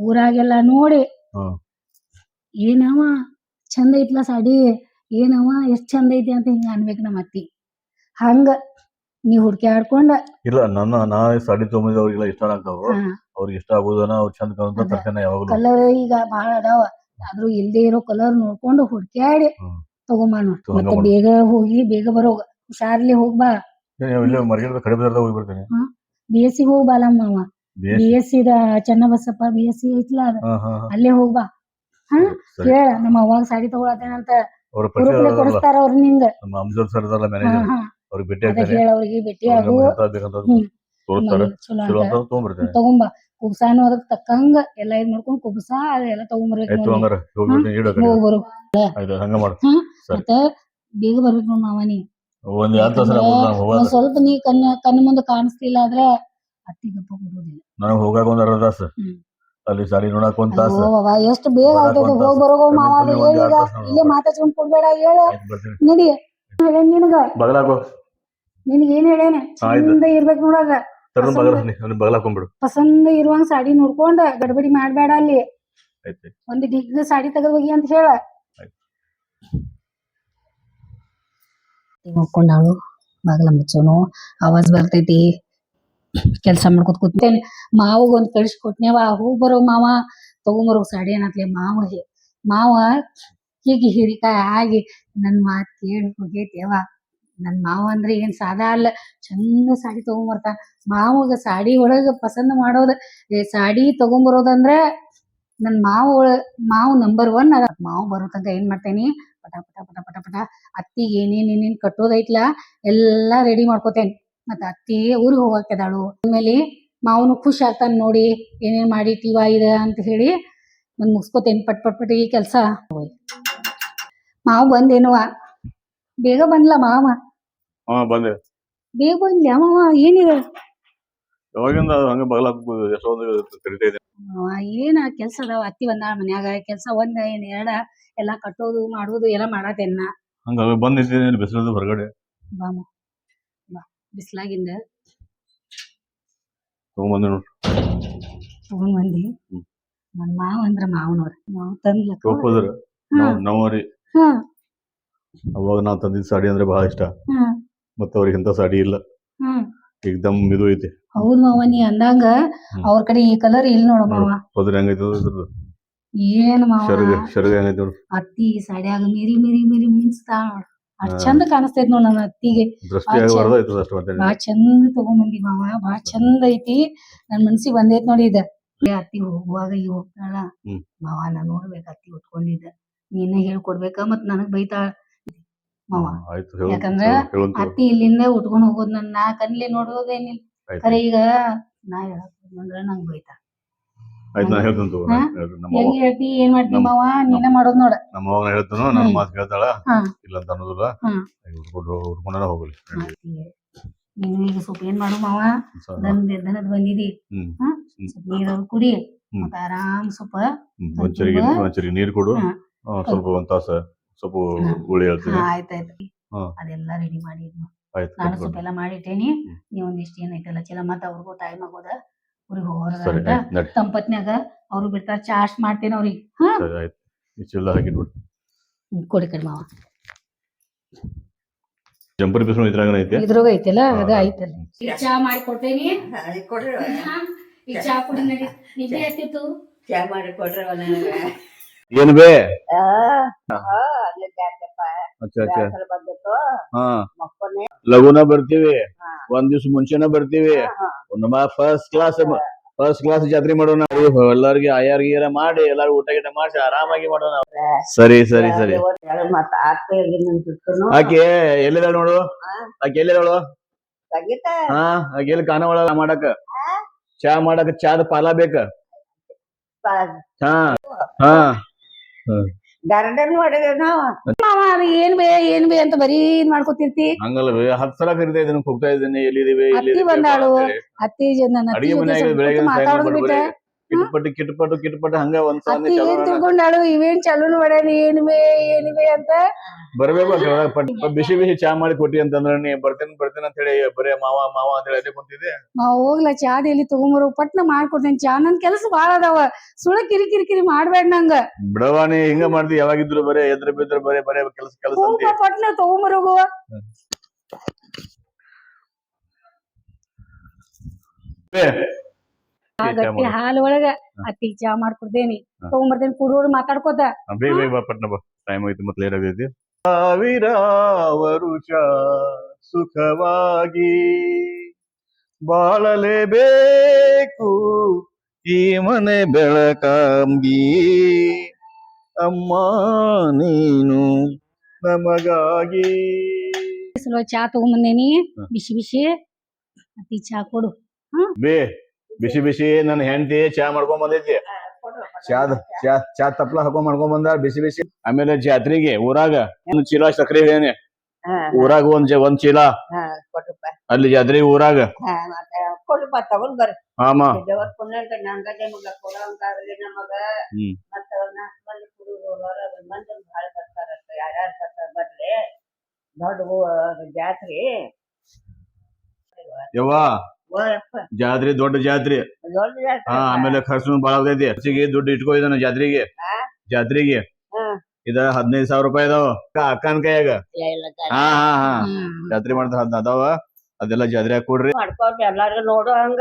ಊರಾಗೆಲ್ಲ ನೋಡಿ
ಹಾ.
ಏನವ ಚಂದ ಐತ್ಲ ಸಾಡಿ ಏನವ ಎಷ್ಟ್ ಚಂದ ಐತಿ ಅಂತ ಹಿಂಗ ಅನ್ಬೇಕು ನಮ್ಮ ಅತ್ತಿ. ಹಂಗ ನೀ ಹುಡ್ಕ್ಯಾಡ್ಕೊಂಡ
ಇಲ್ಲ ನನ್ನ ನಾ ಸಾಡಿ ತೊಂಬತ್ತು ಅವ್ರಿಗೆಲ್ಲ ಇಷ್ಟ ಆಗ್ತಾವ. ಅವ್ರಿಗೆ ಇಷ್ಟ ಆಗೋದನ್ನ ಅವ್ರು ಚಂದ ಕಾಣುತ್ತ ತರ್ಕನ ಯಾವಾಗಲೂ.
ಕಲರ್ ಈಗ ಬಾಳ ಅದಾವ. ಆದ್ರೂ ಇಲ್ದೆ ಇರೋ ಕಲರ್ ನೋಡ್ಕೊಂಡು ಹುಡ್ಕ್ಯಾಡಿ
ಆಡಿ
ತಗೊಂಬಾ ಮತ್ತೆ ಬೇಗ ಹೋಗಿ ಬೇಗ ಬರೋಗ ಹುಷಾರ್ಲಿ ಹೋಗ್ಬಾ
ಇಲ್ಲೇ ಕಡಿಮೆ ಹೋಗಿ ಬರ್ತೇನೆ
ಬಿ ಎಸ್ ಸಿ ಹೋಗ್
ಅಲ್ಲಮ್ಮ
B S C. Channabasappa B S C ಐತ್ಲ ಅದ. ಅಲ್ಲೇ ಹೋಗ್ಬಾ
ಹಾ
ಹೇಳ ನಮ್ಮ ಅವಾಗ ಸಾಡಿ ತಗೊಳತೇನಂತ ಕೊಡಿಸ್ತಾರ ಅವ್ರ ನಿಂಗ. ಹಾ ಹಾ.
ಅವ್ರಿಗೆ ಭೇಟಿ
ಅದ
ಆಗ್ತೇನೆ
ಹೇಳ ಅವ್ರಿಗೆ ಭೇಟಿ ಆಗು.
ತೋರಿಸ್ತಾರೆ
ಚಲೋ ಅಂತ ತಗೊಂಬಾ. ಕುಬ್ಸಾನು ಅದಕ್ಕೆ ತಕ್ಕಂಗ ಎಲ್ಲ ಇದ್ ಮಾಡ್ಕೊಂಡ್ ಕುಬ್ಸಾ ಅದೆಲ್ಲ ತಗೊಂಬರ್ಬೇಕು ನೋಡಿ. ಬರು.
ಆಯ್ತು ಹಂಗ ಮಾಡು.
ಮತ್ತ ಬೇಗ ಬರ್ಬೇಕು ನೋಡ್ ಮಾವ ನೀ.
ಒಂದ್ ಎರಡ್ ತಾಸ
ಯಾಕಂದ್ರೆ
ಹೋಗೋದ
ಒಂದ್ ಸ್ವಲ್ಪ ನೀ ಕಣ್ಣ ಕಣ್ಣ ಮುಂದೆ ಕಾಣಿಸ್ತಿಲ್ಲ ಆದ್ರ ಅತ್ತಿಗಪ್ಪ ಕೊಡೋದಿಲ್ಲ.
ನನಗ್ ಹೋಗಾಕ ಒಂದ್ ಅರ್ಧ ತಾಸ.
ಹ್ಮ್.
ಅಲ್ಲಿ ನೋಡಕ್ ಒಂದ್ ತಾಸ.
ಅಯ್ಯೋ ಅವ್ವ, ಎಷ್ಟ್ ಬೇಗ
ಬರಾಕ್
ಹೋಗ
ಒಂದ್
ಹೋಗ್
ತಾಸು.
ಬರೋಗೋ ಮಾವ ಅದು
ಒಂದ್
ಹೇಳೀಗ
ಎರಡ್ ತಾಸು
ಇಲ್ಲೇ. ಮಾತಾಡ್ಸ್ಕೊಂಡ್ ಕೊಡ್ಬೇಡ ಹೇಳ.
ಆಯ್ತು ಬರ್ತೀನಿ.
ನಡಿ. ಹೇಳೇನ್ ನಿನಗ
ಬಗಲಾಕೋ
ನಿನಗ್ ಹೇಳೇನೆ ಹೇಳೇನ
ಆಯ್ತು.
ಚಂದ ಇರ್ಬೇಕ್ ನೋಡಾಗ ಪಸಂದ
ಬಗಲ
ಇರುವಂಗ್ ಸಾಡಿ ನೋಡ್ಕೊಂಡ ಗಡಬಡಿ ಮಾಡ್ಬೇಡ ಅಲ್ಲಿ.
ಆಯ್ತು
ಒಂದ್ ಡಿಗ್ ಸಾಡಿ ತೆಗೆದ್ ಹೋಗಿ ಅಂತ ಹೇಳ. ನೋಡ್ಕೊಂಡಾಳು ಬಾಗಲ ಮುಚ್ಚೋನು. ಆವಾಜ್ ಬರ್ತೈತಿ. ಕೆಲ್ಸ ಮಾಡ್ಕೊತ ಕೂತೇನೆ. ಮಾವಗ್ ಒಂದ್ ಕಳ್ಸಿ ಕೊಟ್ನೇವ ಹೂ ಬರೋ ಮಾವ. ತಗೊಂಬರೋ ಸಾಡಿ ಏನತ್ಲೆ? ಮಾವ ಹೇ- ಮಾವ ಹೀಗೆ ಹಿರಿಕಾಯಿ ಆಗಿ ನನ್ ಮಾತ್ ಕೇಳಿ ಹೋಗೈತೆವ ನನ್ ಮಾವ ಅಂದ್ರೆ ಏನ್ ಸಾದಾ ಅಲ್ಲ, ಚಂದ ಸಾಡಿ ತಗೊಂಬರ್ತಾನ ಮಾವಗ ಸಾಡಿ ಒಳಗ ಪಸಂದ್ ಮಾಡೋದ ಸಾಡಿ ತಗೊಂಬರೋದಂದ್ರ ನನ್ ಮಾವ ಮಾವ ನಂಬರ್ ಒನ್ ಅದ. ಮಾವು ಬರೋ ತನಕ ಏನ್ ಮಾಡ್ತೇನಿ, ಪಟ ಪಟ ಪಟ ಪಟ ಪಟ, ಅತ್ತಿಗೆ ಏನೇನ್ ಏನೇನ್ ಕಟ್ಟೋದೈತ್ಲ ಎಲ್ಲಾ ರೆಡಿ ಮಾಡ್ಕೋತೇನೆ. ಮತ್ತ ಅತ್ತಿ ಊರಿಗೆ ಹೋಗಾಕೆದಾಳು ಆಮೇಲೆ ಮಾವನು ಖುಷಿ ಆಗ್ತಾನ ನೋಡಿ, ಏನೇನ್ ಮಾಡಿಟ್ಟಿವ ಇದ ಅಂತ ಹೇಳಿ ಒಂದ್ ಮುಗಿಸ್ಕೋತೇನೆ, ಪಟ್ ಪಟ್ ಪಟ್ ಈ ಕೆಲ್ಸ. ಮಾವು ಬಂದೇನುವ ಬೇಗ ಬಂದ್ಲ ಮಾವ?
ಹಾ ಬಂದೆ.
ಬೇಗ ಬಂದ್ಲ ಮಾವ ಏನಿದೆ?
ಯಾವಾಗಿಂದ ಅದು ಹಂಗ ಬಗಲಾಕ ಎಷ್ಟೊಂದು ಕರಿತಾ ಇದೆ.
ಮಾವ ಏನ ಕೆಲ್ಸ ಅದಾವ? ಅತ್ತಿ ಬಂದಾಳ ಮನ್ಯಾಗ. ಕೆಲ್ಸ ಒಂದ ಏನ್ ಎರಡ ಎಲ್ಲಾ ಕಟ್ಟೋದು ಮಾಡೋದು ಎಲ್ಲ ಮಾಡತೇನ
ಹಂಗ ಬಂದ್ ನಿಂತಿದ್ದೀನಿ ಬಿಸಿಲದು ಹೊರಗಡೆ.
ಬಾಮ ಬಾ ಬಿಸ್ಲಾಗಿಂದ.
ತಗೊಂಬಂದೆ ನೋಡ್ರಿ
ತಗೊಂಡ್ ಬಂದಿ
ಹ್ಮ್.
ನನ್ ಮಾವ ಅಂದ್ರ ಮಾವ ನೋಡ್ರಿ ಮಾವ ತಂದ್ಲಕ್ಕ?
ಹೋದ್ರ
ಹಾ.
ನಾವ್ರಿ.
ಹಾ.
ಅವಾಗ ನಾವ್ ತಂದಿದ್ ಸಾಡಿ ಅಂದ್ರೆ ಬಹಳ ಇಷ್ಟ.
ಹಾ.
ಮತ್ತೆ ಅವ್ರಿಗೆ ಇಂಥ ಸಾಡಿ ಇಲ್ಲ.
ಹ್ಮ್.
ಏಕ್ದಮ್ ಇದು ಐತಿ.
ಹೌದ್ ಮಾವ ನೀ ಅಂದಂಗ. ಅವ್ರ ಕಡೆ ಈ ಕಲರ್ ಇಲ್ಲ ನೋಡ ಮಾವ.
ಹೋದ್ರೆ ಹೆಂಗೈತಿ ಇದ್ರದ್ದು.
ಏನ್ ಮಾವ?
ಶರ್ಗ ಶರ್ಗ ಹೆಂಗೈತಿ ನೋಡು.
ಅತ್ತಿ ಸಾಡ್ಯಾಗ ಮಿರಿ ಮಿರಿ ಮಿರಿ ಮಿಂಚ್ತಾ. ನೋಡ್ ಅಷ್ಟ್. ಚಂದ ಕಾಣಿಸ್ತೈತಿ ನೋಡ್ ನನ್ನ ಅತ್ತಿಗೆ.
ದೃಷ್ಟಿ
ಆ
ಆಗಬಾರ್ದು ಆಯ್ತದ ಅಷ್ಟು ಮತ್ತೆ
ಬಾಳ ಚಂದ ತಗೊಂಬಂದಿ ಮಾವ ಬಾಳ ಚಂದ ಐತಿ. ನನ್ ಮನ್ಸಿಗೆ ಬಂದೈತಿ ನೋಡಿ ಇದ. ಅತ್ತಿ ಹೋಗುವಾಗ ಈಗ ಹೋಗ್ತಾಳ. ಮಾವ ನಾ ನೋಡ್ಬೇಕ ಅತ್ತಿ ಉಟ್ಕೊಂಡಿದ್ದ. ನೀನ ಹೇಳ್ಕೊಡ್ಬೇಕ ಮತ್ ನನಗ್ ಬೈತಾಳ.
ಆಯ್ತು
ಯಾಕಂದ್ರ ಅತ್ತಿ ಇಲ್ಲಿಂದ ಉಟ್ಕೊಂಡ್ ಹೋಗೋದ್ ನನ್ ನಾ ಕಣ್ಲಿ ನೋಡೋದೇನಿಲ್ಲ. ಖರೆ ಈಗ ನಾ ಹೇಳಂದ್ರ ಅಂದ್ರ ನಂಗ್ ಬೈತಾ
ಆಯ್ತು ನಾ ಹೇಳ್ತೀನಿ. ತಗೋ
ಹೆಂಗ್ ಹೇಳ್ತಿ ಏನ್ ಮಾಡ್ತಿ ಮಾವ? ನೀನ ಮಾಡೋದ್ ನೋಡ.
ನಮ್ಮ ಅವಾಗ ಹೇಳ್ತಾನು ನನ್ನ ಮಾತು ಕೇಳ್ತಾಳ. ಇಲ್ಲ ಅಂತ ಅನ್ನೋದಿಲ್ಲ. ಉಟ್ಕೊಂಡು ಹೋಗಲಿ.
ನೀನು ಈಗ ಸ್ವಲ್ಪ ಏನ್ ಮಾಡು ಮಾವ? ದನದ ದನದ್ ಬಂದಿದಿ. ಸ್ವಲ್ಪ ನೀರ್ ಕುಡಿ. ಮತ್ತೆ ಆರಾಮ್ ಸ್ವಲ್ಪ.
ಒಂಚರಿಗೆ ನೀರು ಕೊಡು. ಸ್ವಲ್ಪ ಒಂದ್ ತಾಸ ಸ್ವಲ್ಪ ಹುಳಿ ಹೇಳ್ತೀನಿ
ಹಾ ಆಯ್ತಾಯ್ತು
ಹಾ.
ಅದೆಲ್ಲ ರೆಡಿ ಮಾಡಿ.
ಆಯ್ತು
ನಾನು. ಸ್ವಲ್ಪ ಎಲ್ಲ ಮಾಡಿಟ್ಟೇನಿ. ನೀವ್ ಒಂದಿಷ್ಟು ಏನೈತಲ್ಲ ಚಲ ಮತ್ತ ಅವ್ರಿಗೂ ಟೈಮ್ ಆಗೋದ. ಊರಿಗೆ ಹೋಗೋದ
ಸರಿ ಆಯ್ತು ನಡಿ.
ತಂಪತ್ನ್ಯಾಗ ಅವ್ರು ಬಿಡ್ತಾರ ಚಾರ್ಜ್ ಮಾಡ್ತೇನೆ ಅವ್ರಿಗೆ. ಹಾ.
ಸರಿ ಆಯ್ತು. ಈ
ಕೊಡಿ ಕಡಿ ಮಾವ.
ಜಂಪರ್ ಬಿಸಿಲು ಇದ್ರಾಗ ಐತೆ?
ಇದ್ರಾಗ ಐತಲ್ಲ ಅದ. ಐತಲ್ಲ. ಈಗ ಚಾ ಮಾಡಿ ಕೊಡ್ತೇನಿ
ಕೊಡ್ರಿ
ಹಾ, ಈಗ ಚಾ ಕುಡಿ ನಡಿ. ನಿದ್ದೆ ಹತ್ತಿತ್ತು
ಚಾ ಮಾಡಿ ಕೊಡ್ರಿ ನನಗೆ.
ಏನ್ ಬೇ?
ಆ.
ಅಚ್ಚಾ ಅಚ್ಚಾ.
ಬ್ಯಾಸರ ಬಂದಿತ್ತು
ಹಾ.
ಮಕ್ಕೊನೆ.
ಲಘುನ ಬರ್ತೀವಿ. ಒಂದ್ ದಿವ್ಸ ಮುಂಚೆನ ಬರ್ತೀವಿ. ನಮ್ಮ ಫಸ್ಟ್ ಕ್ಲಾಸ್ ಫಸ್ಟ್ ಕ್ಲಾಸ್ ಜಾತ್ರೆ ಮಾಡೋಣ ಎಲ್ಲಾರ್ಗಿ ಆಯಾರ್ ಗೀರ ಮಾಡಿ ಎಲ್ಲಾರು ಊಟ ಗೀಟ ಮಾಡಿಸಿ ಆರಾಮಾಗಿ ಮಾಡೋಣ ಸರಿ ಸರಿ ಸರಿ. ಆಕೆ ಎಲ್ಲಿದಾಳ ನೋಡು? ಆಕೆ ಎಲ್ಲಿದಾಳು? ಹಾ ಆಕೆ ಎಲ್ಲಿ ಕಾನ ಒಳಗ ಮಾಡಕ? ಚಾ ಮಾಡಕ ಚಾದ ಪಾಲ ಬೇಕ? ಹಾ ಹಾ.
ಗಾರ್ಡನ್ ನಾವು.
ಮಾವ ಏನ್ ಬೇ ಏನ್ ಬೇ ಅಂತ ಬರೀ ಇದ್ ಮಾಡ್ಕೊತಿರ್ತಿ?
ಹಂಗಲ್ಲ ಬೇ ಹತ್ ಸಲ ಕರಿತಾ ಇದ್ದೀನಿ ಹೋಗ್ತಾ ಇದ್ದೀನಿ ಎಲ್ಲಿದೀವಿ
ಅತ್ತಿ ಬಂದಾಳು. ಅತ್ತಿ ಜನ
ಅಡಿಗೆ
ಜೊತೆ
ಮನ್ಯಾಗ ಬೆಳಗ್ಗೆ
ಮಾತಾಡೋದು ಬಿಟ್ಟ.
ಕಿಟ್ಪಟ್ಟು ಕಿಟಪಟ್ಟು ಕಿಟಪಟ್ಟು ಹಂಗ ಒಂದ್ ಸಾನೆ
ಅತ್ತಿ
ಚಲೋ
ಏನ್ ತಿಳ್ಕೊಂಡಾಳು ಇವೇನ್ ಚಲೂನು ಮಾಡ್ಯಾನ ಏನಿವೆ ಏನಿವೆ ಅಂತ?
ಬರ್ಬೇಕು ಪಟ್ ಪಟ್ ಬಿಸಿ ಬಿಸಿ ಚಾ ಮಾಡಿ ಕೊಟ್ಟಿ ಅಂತಂದ್ರ ನೀ ಬರ್ತೇನೆ ಬರ್ತೇನೆ ಅಂತ ಹೇಳಿ ಬರೇ ಮಾವ ಮಾವ ಅಂತ ಹೇಳಿ ಅದೇ ಕುಂತಿದ್ದೆ.
ಮಾ ಹೋಗ್ಲ ಚಾದ ಎಲ್ಲಿ ತಗೊಂಬರು ಪಟ್ನ ಮಾಡ್ಕೊಡ್ತೇನೆ. ಚಾ ನನ್ ಕೆಲಸ ಬಾಳ ಅದಾವ. ಸುಳ ಕಿರಿ ಕಿರಿ ಕಿರಿ ಮಾಡ್ಬೇಡ ನಂಗ.
ಬಿಡವಾ ನೀ ಹಿಂಗ ಮಾಡ್ತಿ ಯಾವಾಗಿದ್ರು ಬರೇ ಎದ್ರ ಬಿದ್ರ ಬರೇ ಬರೇ ಕೆಲಸ ಕೆಲಸ ಅಂತಿ
ಪಟ್ನ ತಗೊಂಬರೋಗು
ಏ,
ಆ ಗಟ್ಟಿ. ಹಾಲ್ ಒಳಗ ಅತ್ತಿ ಚಾ ಮಾಡ್ಕೊಡ್ತೇನಿ.
ಹಾ.
ತಗೊಂಬರ್ತೇನಿ ಕುಡಿಯೋರು ಮಾತಾಡ್ಕೋತ.
ಬೇಗ ಬೇಗ ಬಾ ಪಟ್ನ ಬಾ. ಟೈಮ್ ಆಯ್ತು ಮತ್ತೆ ಲೇಟ್ ಆಗೈತಿ ಸಾವಿರ ವರುಷ ಸುಖವಾಗಿ ಬಾಳಲೇಬೇಕು. ಈ ಮನೆ ಬೆಳಕಾಂಗಿ ಅಮ್ಮ ನೀನು ನಮಗಾಗಿ.
ಚಾ ತಗೊಂಬಂದೇನಿ. ಬಿಸಿ ಬಿಸಿ. ಅತ್ತಿ ಚಾ ಕೊಡು.
ಬೇ. ಬಿಸಿ ಬಿಸಿ ನನ್ನ ಹೆಂಡತಿ ಚಾ ಮಾಡ್ಕೊಂಡ್ ಬಂದೈತಿ. ಚಾದ ಚಾ ಚಾ ತಪ್ಲ ಹಾಕೊಂಡ್ ಮಾಡ್ಕೊಂಡ್ ಬಂದ ಬಿಸಿ ಬಿಸಿ. ಆಮೇಲೆ ಜಾತ್ರೆಗೆ ಊರಾಗ ಒಂದ್ ಚೀಲ ಸಕ್ರೆ
ಹೇಳಿ
ಊರಾಗ ಒಂದ್ ಒಂದ್ ಚೀಲ. ಅಲ್ಲಿ ಜಾತ್ರೆ ಊರಾಗ.
ಹಾ ಮತ್ತೆ ಕೊಡಪ್ಪ ತಗೊಂಡ್ ಬರ್ರಿ.
ಆಮ.
ದೇವರ ಪುಣ್ಯ ಅಂತ ನಂಗ ನಿಮಗ ಕೊಡೋಂಗಾಗಲಿ ನಮಗ
ಹ್ಮ್.
ಮತ್ತ ನಾಲ್ಕು ಮಂದಿ ಕುಡುಗೋರು ಮಂದಿ ಭಾಳ ಬರ್ತಾರಂತ ಯಾರ್ಯಾರು ಬರ್ತಾರ ಬರ್ರಿ. ದೊಡ್ಡ ಊ- ಜಾತ್ರಿ.
ಯವ್ವ. ಜಾತ್ರೆ ದೊಡ್ಡ ಜಾತ್ರೆ.
ದೊಡ್ಡ ಜಾತ್ರಿ
ಹಾ ಆಮೇಲೆ ಖರ್ಚು ಬಾಳ ಆಗೈತಿ ಖರ್ಚಿಗೆ ದುಡ್ಡು ಇಟ್ಕೋ ಇದನ್ನ ಜಾತ್ರೆಗೆ. ಜಾತ್ರೆಗೆ. ಇದ ಹದಿನೈದು ಸಾವಿರ ರೂಪಾಯಿ ಅದಾವ. ಅಕ್ಕನ ಕೈಯಾಗ. ಹಾ ಹಾ ಹಾ. ಜಾತ್ರೆ ಮಾಡ್ತಾ ಹದ್ ಅದಾವ. ಅದೆಲ್ಲ ಜಾತ್ರೆ ಕೊಡ್ರಿ.
ಮಾಡ್ಕೊಂಡ್ ಎಲ್ಲಾರ್ಗು ನೋಡೋ ಹಂಗ.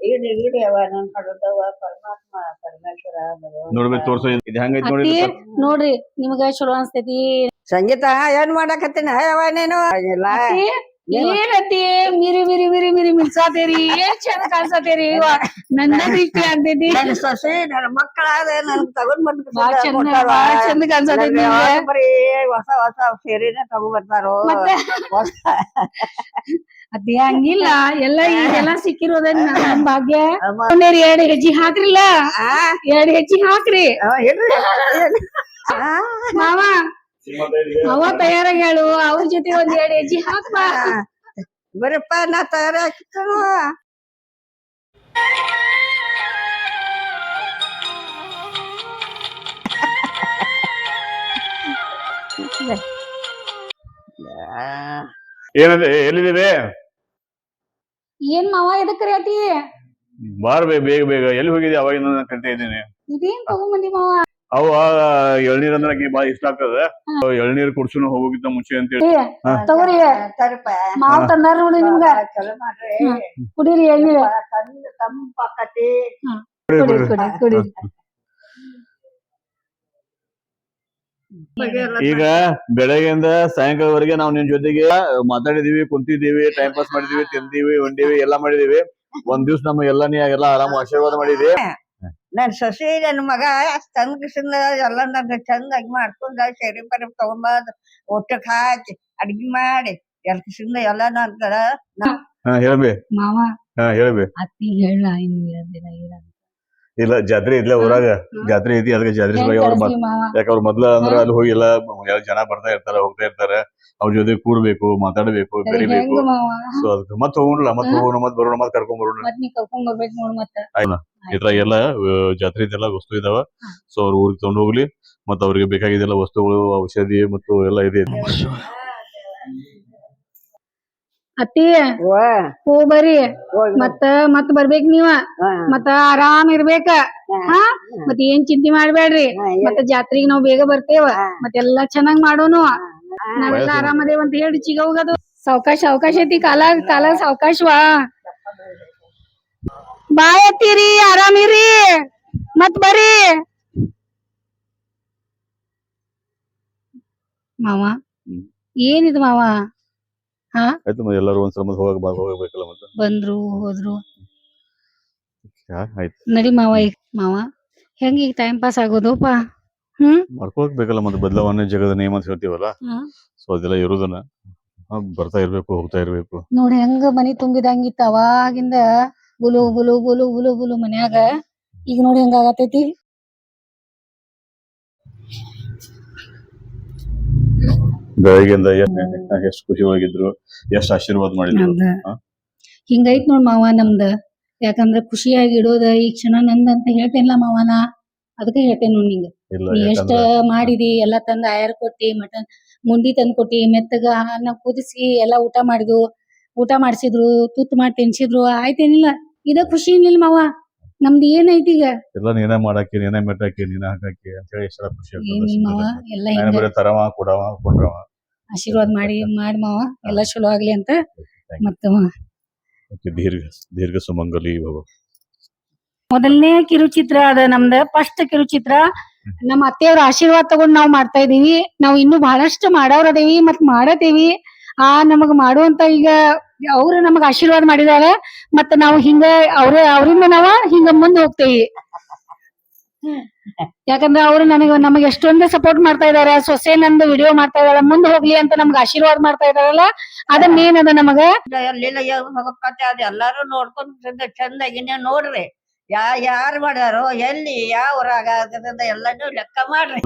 ಇಡಿ ಇಡಿ ಅವ ನನ್ ಕಡದವ ಪರಮಾತ್ಮ ಪರಮೇಶ್ವರ ಭಗವಂತ.
ನೋಡ್ಬೇಕು ತೋರ್ಸೋ. ಇದು ಹೆಂಗೈತಿ ನೋಡಿ
ಅತ್ತಿ ನೋಡ್ರಿ ನಿಮಗ ಚಲೋ ಅನ್ಸ್ತೈತಿ.
ಸಂಗೀತ ಏನ್ ಮಾಡಕತ್ತೀನಿ? ಯಾವ ನೀನು? ಇಲ್ಲ.
ಅತ್ತಿ, ಏನತ್ತಿ ಮಿರಿ ಮಿರಿ ಮಿರಿ ಮಿರಿ ಮಿರ್ಸಾತೇರಿ ಏನ್ ಚಂದ ಕಾಣಿಸತೇರಿ? ನನ್ನ ದೃಷ್ಟಿ ಆಗ್ತೈತಿ.
ನನ್ನ ಸೊಸೆ ನನ್ನ ಮಕ್ಕಳಾದ ನನ್ ತಗೊಂಡ್
ಬಾಳ ಚಂದ ಕಾಣ್ಸತೈತಿ.
ಬರೀ ಹೊಸ ಹೊಸ ಸೇರಿನ ತಗೊಂಡ್ ಬರ್ತಾರೋ?
ಮತ್ತೆ?
ಹೊಸ.
ಅದೇ ಹಂಗಿಲ್ಲ. ಎಲ್ಲ ಈಗೆಲ್ಲ ಸಿಕ್ಕಿರೋದೇ ನಮ್ ಭಾಗ್ಯ. ಒಂದೇರಿ ಎರಡ್ ಹೆಜ್ಜಿ ಹಾಕ್ರಿಲ್ಲ.
ಆ,
ಎರಡ್ ಹೆಜ್ಜಿ ಹಾಕ್ರಿ. ಮಾವ ಅವ ತಯಾರಾಗಿ ಹೇಳು ಅವ್ರ ಜೊತೆ ಒಂದ್ ಎರಡು ಹೆಜ್ಜಿ ಹಾಕಪ್ಪ
ಬರಪ್ಪ ನಾ ತಯಾರಾಕಿತ್ತನು
ಏನದೆ ಎಲ್ಲಿದ್ದೀರಿ
ಏನ್ ಮಾವ ಎದಕ್ ಕರಿಯತಿ
ಬಾರ್ಬೇ ಬೇಗ ಬೇಗ. ಎಲ್ಲಿ ಹೋಗಿದ್ದೆ? ಅವಾಗಿಂದ ಕರಿತಾ ಇದ್ದೀನಿ.
ಇದೇನ್ ತಗೊಂಬಂದಿ ಮಾವ?
ಅವ ಎಳ್ನೀರ್ ಅಂದ್ರೆ ಆಕಿಗೆ ಬಾಳ ಇಷ್ಟ ಆಗ್ತದ. ಎಳ್ನೀರ್ ಕುಡ್ಸುನು ಹೋಗಿದ್ದ ಮುಂಚೆ ಅಂತೇಳಿ.
ತಗೋರಿ. ಮಾವ್ ತಂದಾರ ನೋಡಿ ನಿಮ್ಗ. ಕುಡೀರಿ ಎಳ್ನೀರ್.
ತಂಪಾಕತಿ
ಕುಡಿ ಕುಡಿ ಕುಡಿ.
ಈಗ ಬೆಳಗ್ಗೆಯಿಂದ ಸಾಯಂಕಾಲವರೆಗೆ ನಾವು ನಿನ್ ಜೊತೆಗೆ ಮಾತಾಡಿದೀವಿ ಕುಂತಿದೀವಿ ಟೈಮ್ ಪಾಸ್ ಮಾಡಿದೀವಿ ತಿಂದೀವಿ ಉಂಡೀವಿ ಎಲ್ಲಾ ಮಾಡಿದೀವಿ. ಒಂದ್ ದಿವ್ಸ ನಮ್ಮ ಎಲ್ಲನೇ ಎಲ್ಲ ಆರಾಮ ಆಶೀರ್ವಾದ ಮಾಡಿದಿ
ನನ್ ಸೊಸೆ ನನ್ ಮಗ ತಂದ ಕಿಸಿಂದ ಎಲ್ಲ ನನ್ಗ ಚಂದಾಗಿ ಮಾಡ್ಕೊಂಡ ಸೇರಿ ಪರಿ ತಗೊಂಬಂದ್ ಊಟಕ್ ಹಾಕಿ ಅಡ್ಗಿ ಮಾಡಿ ಎಲ್ ಕಿಸಿಂದ ಎಲ್ಲ ನನ್
ಹಾ ಹೇಳ್ಬೇ.
ಮಾವ
ಹಾ ಹೇಳ್ಬೇ.
ಅತ್ತಿ ಹೇಳ ಇನ್ನು ಎರಡ್ ದಿನ ಇರ
ಇಲ್ಲ ಜಾತ್ರೆ ಇದ್ಲ ಊರಾಗ. ಜಾತ್ರೆ ಐತಿ ಅದಕ್ಕೆ ಜಾತ್ರೆ ಯಾಕಂದ್ರ ಅವ್ರ ಯಾಕೆ ಮೊದ್ಲ ಅಂದ್ರ ಅಲ್ಲಿ ಹೋಗಿ ಎಲ್ಲ ಜನ ಬರ್ತಾ ಇರ್ತಾರ ಹೋಗ್ತಾ ಇರ್ತಾರ. ಅವ್ರ ಜೊತೆ ಕೂಡ್ಬೇಕು ಮಾತಾಡ್ಬೇಕು ಬೆರಿಬೇಕು ಸೊ ಅದಕ್ಕೆ ಮತ್ ಹೋಗೋಣ ಮತ್ ಹೋಗೋಣ ಮತ್ ಬರೋಣ ಮತ್ ಕರ್ಕೊಂಡ್ ಬರೋಣ.
ಮತ್ತ.
ಇದ್ರಾಗ ಎಲ್ಲ ಜಾತ್ರೆ ಇದೆಲ್ಲ ವಸ್ತು ಇದಾವ. ಸೊ ಅವ್ರ ಊರಿಗೆ ತಗೊಂಡ್ ಹೋಗ್ಲಿ ಮತ್ತ ಅವ್ರಿಗೆ ಬೇಕಾಗಿದ್ದೆಲ್ಲ ವಸ್ತುಗಳು ಔಷಧಿ ಮತ್ತು ಎಲ್ಲ ಇದೆ.
ಅತ್ತಿ ಹೂ ಬರಿ ಮತ್ತ ಮತ್ ಬರ್ಬೇಕ್ ನೀವ? ಮತ್ತ ಆರಾಮ್ ಇರ್ಬೇಕ? ಹಾ. ಮತ್ ಏನ್ ಚಿಂತೆ ಮಾಡ್ಬೇಡ್ರಿ ಮತ್ತ ಜಾತ್ರೆಗ್ ನಾವ್ ಬೇಗ ಬರ್ತೇವ. ಮತ್ತೆಲ್ಲಾ ಚೆನ್ನಾಗ್ ಮಾಡೋನು. ನಾವೆಲ್ಲ ಆರಾಮದೇವ್ ಅಂತ ಹೇಳಿ ಚಿಗ ಹೋಗದು. ಸಾವಕಾಶ ಅವಕಾಶ ಐತಿ. ಕಾಲ ಕಾಲ ಸಾವಕಾಶವಾ ಬಾಯ್ ಅತ್ತೀರಿ ಆರಾಮಿರಿ ಮತ್ ಬರ್ರಿ ಮಾವ ಏನಿದು ಮಾವ?
ಆಯ್ತು ಮತ್ತೆ ಎಲ್ಲರೂ ಒಂದ್ಸಲ ಮತ್ತೆ ಹೋಗಕ್ ಬಾ ಹೋಗ್ಬೇಕಲ್ಲ ಮತ್ತೆ?
ಬಂದ್ರು ಹೋದ್ರು.
ಯಾ, ಆಯ್ತು.
ನಡಿ ಮಾವ ಈಗ ಮಾವ. ಹೆಂಗ ಈಗ ಟೈಮ್ ಪಾಸ್ ಆಗೋದಪ್ಪ ಹ್ಮ್?
ಮಾಡ್ಕೋಬೇಕಲ್ಲ ಮತ್ತೆ ಬದಲಾವಣೆ ಜಗದ ನಿಯಮ ಅಂತ ಹೇಳ್ತೀವಲ್ಲ. ಸೊ ಅದೆಲ್ಲ ಇರುದನ್ನ ಹಾ, ಬರ್ತಾ ಇರ್ಬೇಕು ಹೋಗ್ತಾ ಇರ್ಬೇಕು.
ನೋಡಿ ಹೆಂಗ ಮನಿ ತುಂಬಿದಂಗಿತ್ತ ಅವಾಗಿಂದ. ಗುಲು ಗುಲು ಗುಲು ಗುಲು ಗುಲು ಮನ್ಯಾಗ. ಈಗ ನೋಡಿ ಹೆಂಗ ಆಗತೈತಿ
ಬೆಳಗ್ಗೆಯಿಂದ ಎಷ್ಟು ಖುಷಿ ಒಳಗಿದ್ರು ಎಷ್ಟು ಆಶೀರ್ವಾದ ಮಾಡಿದ್ರು?
ಹಿಂಗೈತ್ ನೋಡ್ ಮಾವ ನಮ್ದ. ಯಾಕಂದ್ರ ಖುಷಿಯಾಗಿ ಇಡೋದ ಈ ಕ್ಷಣ ನಂದ್ ಅಂತ ಹೇಳ್ತೇನಲ್ಲ ಮಾವನ ಅದಕ್ಕೆ ಹೇಳ್ತೇನೆ ನೋಡ್ ನಿಂಗ. ಎಷ್ಟ ಮಾಡಿದಿ ಎಲ್ಲಾ ತಂದ ಆಯರ್ ಕೊಟ್ಟಿ ಮಟನ್ ಮುಂಡಿ ತಂದ್ ಕೊಟ್ಟಿ ಮೆತ್ತಗ ಅನ್ನ ಕುದಿಸಿ ಎಲ್ಲಾ ಊಟ ಮಾಡಿದ್ವು. ಊಟ ಮಾಡ್ಸಿದ್ರು ತುತ್ತು ಮಾಡಿ ತಿನ್ಸಿದ್ರು ಆಯ್ತೇನಿಲ್ಲ. ಇದ ಖುಷಿ ಏನಿಲ್ಲ ಮಾವ. ನಮ್ದು ಏನೈತಿ ಈಗ?
ಎಲ್ಲ ನೀನ ಮಾಡಾಕಿ ನೀನೇ ಮೆಟ್ಟಾಕಿ ನೀನೇ ಹಾಕಾಕಿ ಅಂತ ಹೇಳಿ ಖುಷಿ
ಎಲ್ಲ ಹಿಂಗ
ಬರೀ ತರವ ಕೊಡವ ಕೊಡ್ರವ.
ಆಶೀರ್ವಾದ ಮಾಡಿ ಮಾಡಿ ಮಾವ. ಎಲ್ಲಾ ಚಲೋ ಆಗ್ಲಿ ಅಂತ. ಮತ್ತೆ
ದೀರ್ಘ ದೀರ್ಘ ಸುಮಂಗಲಿ ಭವ
ಮೊದಲನೇ ಕಿರುಚಿತ್ರ ಅದ ನಮ್ದ. ಫಸ್ಟ್ ಕಿರುಚಿತ್ರ. ನಮ್ಮ ಅತ್ತೆಯವ್ರ ಆಶೀರ್ವಾದ ತಗೊಂಡ್ ನಾವ್ ಮಾಡ್ತಾ ಇದೀವಿ ನಾವ್ ಇನ್ನು ಬಹಳಷ್ಟು ಮಾಡೋರ ಅದೇವಿ ಮತ್ ಮಾಡತೇವಿ. ಆ ನಮಗ್ ಮಾಡುವಂತ ಈಗ ಅವ್ರು ನಮಗ ಆಶೀರ್ವಾದ ಮಾಡಿದಾರ ಮತ್ತ ನಾವು ಹಿಂಗ ಅವ್ರ ಅವ್ರಿಂದ ನಾವ ಹಿಂಗ ಮುಂದ್ ಹೋಗ್ತೇವಿ. ಯಾಕಂದ್ರೆ ಅವ್ರು ನನಗ ನಮಗ್ ಎಷ್ಟೊಂದು ಸಪೋರ್ಟ್ ಮಾಡ್ತಾ ಇದಾರ ಸೊಸೆ ನಂದು ವಿಡಿಯೋ ಮಾಡ್ತಾ ಇದಾರ ಮುಂದ್ ಹೋಗ್ಲಿ ಅಂತ ನಮ್ಗ ಆಶೀರ್ವಾದ ಮಾಡ್ತಾ ಇದಾರಲ್ಲ ಅದ ಮೇನ್ ಅದ ನಮಗ.
ಎಲ್ಲಿಲ್ಲ ಹೋಗಕತ್ತೆ ಅದ್ ಎಲ್ಲಾರು ನೋಡ್ಕೊಂಡ್ ಚಂದ ಚಂದಾಗಿನೇ ನೋಡ್ರಿ. ಯಾ ಯಾರ್ ಮಾಡ್ಯಾರೋ ಎಲ್ಲಿ ಯಾವ ಊರಾಗ ಎಲ್ಲಾನು ಲೆಕ್ಕ ಮಾಡ್ರಿ.